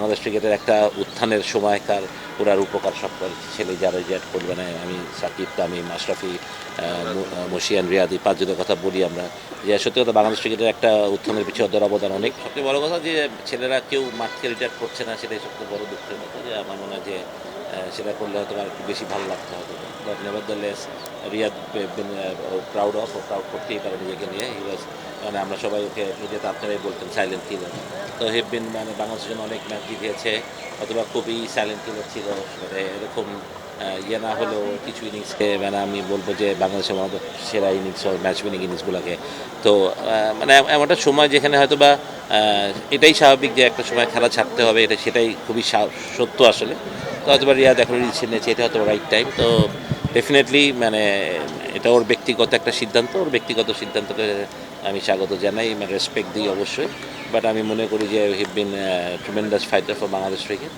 বাংলাদেশ ক্রিকেটের একটা উত্থানের সময়কার ওরার উপকার সব ছেলে যারা রিয়াদ করবে না আমি সাকিব তামিম আশরাফি আহ, মু- আহ, মশিয়ান রিয়াদি পাঁচজনের কথা বলি আমরা। যে সত্যি কথা বাংলাদেশ ক্রিকেটের একটা উত্থানের পিছিয়ে ওদের অবদান অনেক। সবচেয়ে বড় কথা যে ছেলেরা কেউ মাঠ থেকে রিটায়ার করছে না সেটাই সবচেয়ে বড় দুঃখের কথা যে আমার মনে হয় যে সেটা করলে হয়তো আর একটু বেশি ভালো লাগতো হয়তো but nevertheless Riyad proud of O proud করতেই পারে নিজেকে নিয়ে। হি ওয়াজ মানে আমরা সবাই ওকে যেটা আপনারাই বলতেন সাইলেন্ট কিলার তো হেবিন মানে বাংলাদেশের জন্য অনেক ম্যাচ জিতিয়েছে অথবা খুবই সাইলেন্ট কিলার ছিল। মানে এরকম ইয়ে না হলেও কিছু ইনিংসকে মানে আমি বলব যে বাংলাদেশের মধ্যে সেরা ইনিংস ম্যাচ উইনিং ইনিংসগুলোকে তো মানে এমন একটা সময় যেখানে হয়তো বা এটাই স্বাভাবিক যে একটা সময় খেলা ছাড়তে হবে, এটা সেটাই খুবই সত্য আসলে। তো হয়তো বা রিয়াদ এখন রিলস নিয়েছে, এটা হয়তো রাইট টাইম তো ডেফিনেটলি মানে এটা ওর ব্যক্তিগত একটা সিদ্ধান্ত ওর ব্যক্তিগত সিদ্ধান্তকে আমি স্বাগত জানাই মানে রেসপেক্ট দিই অবশ্যই বাট আমি মনে করি যে he've been tremendous fighter for Bangladesh cricket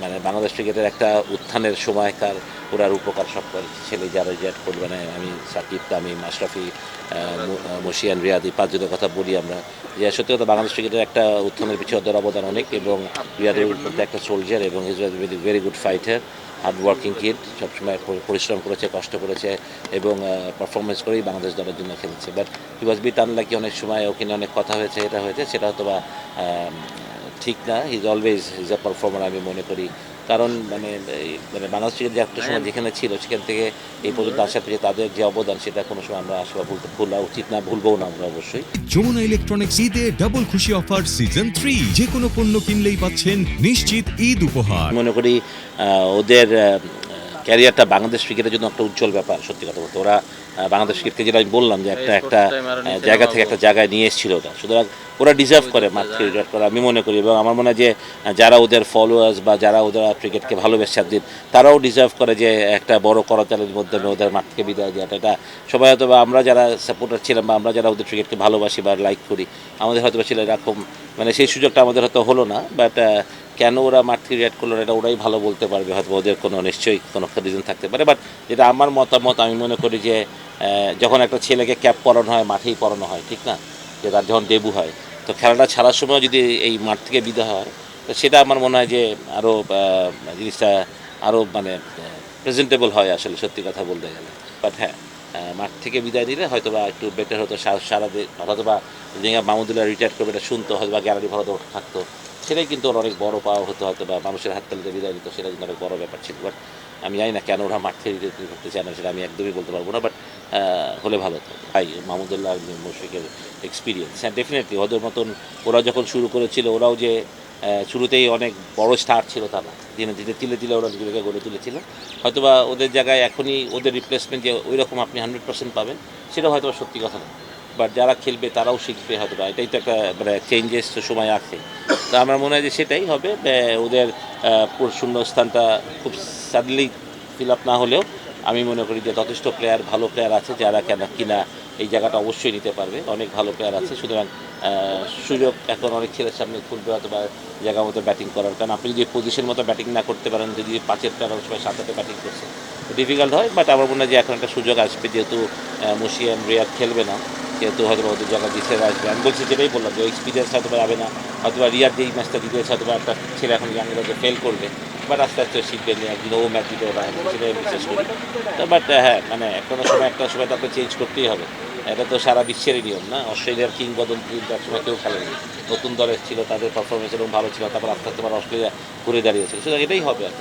মানে বাংলাদেশ ক্রিকেটের একটা উত্থানের সময়কার ওরার উপকার সব ছেলে যারা রিয়াদ করবে না আমি সাকিব তামিম আশরাফি আহ, মু- আহ, মশিয়ান রিয়াদি পাঁচজনের কথা বলি আমরা। যে সত্যি কথা বাংলাদেশ ক্রিকেটের একটা উত্থানের পিছিয়ে ওদের অবদান অনেক এবং রিয়াদের একটা সোলজার এবং is very very good fighter hard working kid সবসময় পরিশ্রম করেছে কষ্ট করেছে এবং পারফরমেন্স করেই বাংলাদেশ দলের জন্য খেলেছে। But he was bit unlucky অনেক সময় ওখানে অনেক কথা হয়েছে এটা হয়েছে সেটা হয়তো বা ঠিক না। Is always is a performer আমি মনে করি। কারণ মানে এই মানে বাংলাদেশ ক্রিকেট যে একটা সময় যেখানে ছিল সেখান থেকে এই পর্যন্ত আসার পেয়ে তাদের যে অবদান সেটা কোনো সময় আমরা আসলে ভুলতে ভুলা উচিত না ভুলবও না আমরা অবশ্যই। যমুনা ইলেকট্রনিক্স ঈদে ডাবল খুশি অফার সিজন থ্রি যে কোনো পণ্য কিনলেই পাচ্ছেন নিশ্চিত ঈদ উপহার। আমি মনে করি ওদের ক্যারিয়ারটা বাংলাদেশ ক্রিকেটের জন্য একটা উজ্জ্বল ব্যাপার সত্যি কথা বলতে। ওরা বাংলাদেশ ক্রিকেটকে যেটা আমি বললাম যে একটা একটা জায়গা থেকে একটা জায়গায় নিয়ে এসেছিল ওরা। সুতরাং ওরা ডিজার্ভ করে মাঠ থেকে রিটায়ার করা আমি মনে করি। এবং আমার মনে হয় যে যারা ওদের ফলোয়ার্স বা যারা ওদের ক্রিকেটকে ভালোবেসে একদিন তারাও ডিজার্ভ করে যে একটা বড় করতালের মধ্যে ওদের মাঠ থেকে বিদায় দেওয়াটা এটা সবাই হয়তো বা আমরা যারা সাপোর্টার ছিলাম বা আমরা যারা ওদের ক্রিকেটকে ভালোবাসি বা লাইক করি আমাদের হয়তো ছিল এরকম মানে সেই সুযোগটা আমাদের হয়তো হলো না বাট কেন ওরা মাঠ থেকে রিয়াক্ট করল না, এটা ওরাই ভালো বলতে পারবে হয়তো ওদের কোনো নিশ্চয়ই কোনো রিজন থাকতে পারে। বাট যেটা আমার মতামত আমি মনে করি যে যখন একটা ছেলেকে ক্যাপ পরানো হয়, মাঠেই পরানো হয়, ঠিক না? যে তার যখন ডেবু হয়, তো খেলাটা ছাড়ার সময় যদি এই মাঠ থেকে বিদায় হয়, তো সেটা আমার মনে হয় যে আরও জিনিসটা আরও মানে প্রেজেন্টেবল হয় আসলে, সত্যি কথা বলতে গেলে। বাট হ্যাঁ মাঠ থেকে বিদায় দিলে হয়তো বা একটু বেটার হতো সারা হয়তো বা জিঙ্গা মাহমুদুল্লাহ রিটায়ার করবে, এটা শুনতো হয়তো বা গ্যালারি ভালো থাকতো। সেটাই কিন্তু ওর অনেক বড় পাওয়া হতো হয়তো বা মানুষের হাত তালিতে বিদায় দিত সেটা কিন্তু অনেক বড় ব্যাপার ছিল। বাট আমি জানি না কেন ওরা মাঠ থেকে করতে চায় না, সেটা আমি একদমই বলতে পারব না বাট হলে ভালো হতো ভাই, মাহমুদুল্লাহ মুশফিকের এক্সপিরিয়েন্স হ্যাঁ ডেফিনেটলি ওদের মতন ওরা যখন শুরু করেছিল, ওরাও যে শুরুতেই অনেক বড় স্টার ছিল তারা দিনে দিনে তিলে তিলে ওরা নিজেকে গড়ে তুলেছিল। হয়তোবা ওদের জায়গায় এখনই ওদের রিপ্লেসমেন্ট যে ওই রকম আপনি হান্ড্রেড পার্সেন্ট পাবেন, সেটা হয়তো সত্যি কথা না। বাট যারা খেলবে, তারাও শিখবে হয়তো বা এটাই তো একটা মানে চেঞ্জেস তো সময় আছে তো আমার মনে হয় যে সেটাই হবে। ওদের শূন্য স্থানটা খুব সাডেনলি ফিল আপ না হলেও আমি মনে করি যে যথেষ্ট প্লেয়ার ভালো প্লেয়ার আছে যারা কেন, কিনা এই জায়গাটা অবশ্যই নিতে পারবে। অনেক ভালো প্লেয়ার আছে। সুতরাং সুযোগ এখন অনেক ছেলের সামনে খুলবে অথবা জায়গা মতো ব্যাটিং করার। কারণ আপনি যদি পজিশন মতো ব্যাটিং না করতে পারেন, যদি পাঁচের প্লেয়ার অনেক সময় সাতাতে ব্যাটিং করছে ডিফিকাল্ট হয়। বাট আমার মনে হয় যে এখন একটা সুযোগ আসবে। যেহেতু মুশিয়ান, রিয়াদ খেলবে না। যেহেতু হয়তো ওদের জায়গা দিতে আসবে। আমি বলছি যেটাই বললাম যে এক্সপিরিয়েন্স হয়তো যাবে না হয়তো বা রিয়াদ যেই ম্যাচটা দিতেছে হয়তো একটা ছেলে এখন ইয়াংরাকে ফেল করবে বাট আস্তে আস্তে শিখবে নিয়ে একদিন ও ম্যাচ দিতে ওরা সেটাই বিশ্বাস করি। তো বাট হ্যাঁ মানে একটা সময় একটা সময় তাকে চেঞ্জ করতেই হবে। এটা তো সারা বিশ্বেরই নিয়ম, না? অস্ট্রেলিয়ার কিংবদন্তি কিন্তু একসময় কেউ খেলেনি। নতুন দলের ছিল, তাদের পারফরমেন্স এরকম ভালো ছিল, তারপর আস্তে আস্তে আবার অস্ট্রেলিয়া ঘুরে দাঁড়িয়েছিল সুতরাং এটাই হবে আর।